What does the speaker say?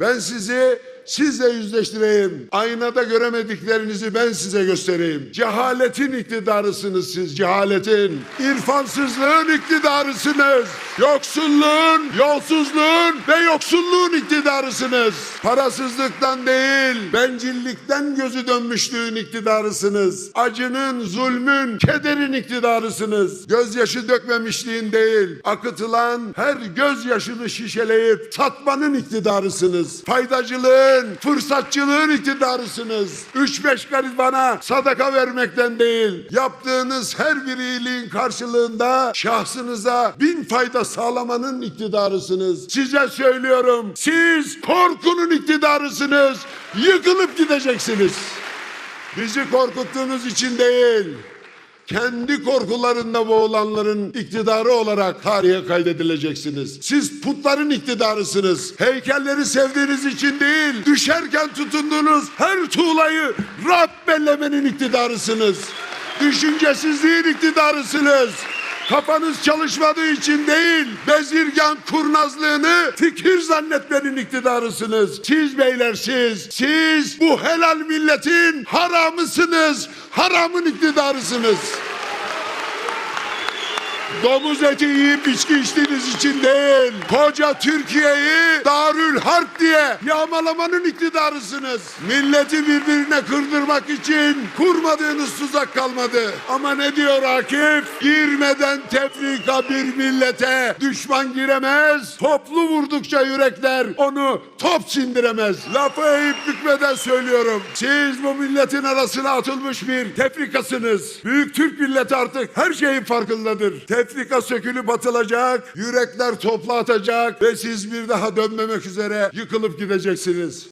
Ben sizi sizle yüzleştireyim. Aynada göremediklerinizi ben size göstereyim. Cehaletin iktidarısınız siz, cehaletin. İrfansızlığın iktidarısınız. Yoksulluğun, yolsuzluğun ve yoksulluğun iktidarısınız. Parasızlıktan değil, bencillikten gözü dönmüşlüğün iktidarısınız. Acının, zulmün, kederin iktidarısınız. Gözyaşı dökmemişliğin değil, akıtılan her gözyaşını şişeleyip tatmanın iktidarısınız. Faydacılığın, fırsatçılığın iktidarısınız. Üç beş garibana sadaka vermekten değil, yaptığınız her bir iyiliğin karşılığında şahsınıza bin fayda sağlamanın iktidarısınız. Size söylüyorum, siz korkunun iktidarısınız. Yıkılıp gideceksiniz. Bizi korkuttuğunuz için değil, kendi korkularında boğulanların iktidarı olarak tarihe kaydedileceksiniz. Siz putların iktidarısınız. Heykelleri sevdiğiniz için değil, düşerken tutunduğunuz her tuğlayı Rab bellemenin iktidarısınız. Düşüncesizliğin iktidarısınız. Kafanız çalışmadığı için değil, bezirgan kurnazlığını fikir zannetmenin iktidarısınız. Siz beyler siz, siz bu helal milletin haramısınız, haramın iktidarısınız. Domuz eti yiyip içki içtiğiniz için değil, koca Türkiye'yi Darül Harp diye yağmalamanın iktidarısınız. Milleti birbirine kırdırmak için kurmadığınız tuzak kalmadı. Ama ne diyor Akif? Girmeden tefrika bir millete düşman giremez, toplu vurdukça yürekler onu top sindiremez. Lafı eğip bükmeden söylüyorum. Siz bu milletin arasına atılmış bir tefrikasınız. Büyük Türk milleti artık her şeyin farkındadır. Tefrika sökülüp atılacak, yürekler topla atacak ve siz bir daha dönmemek üzere yıkılıp gideceksiniz.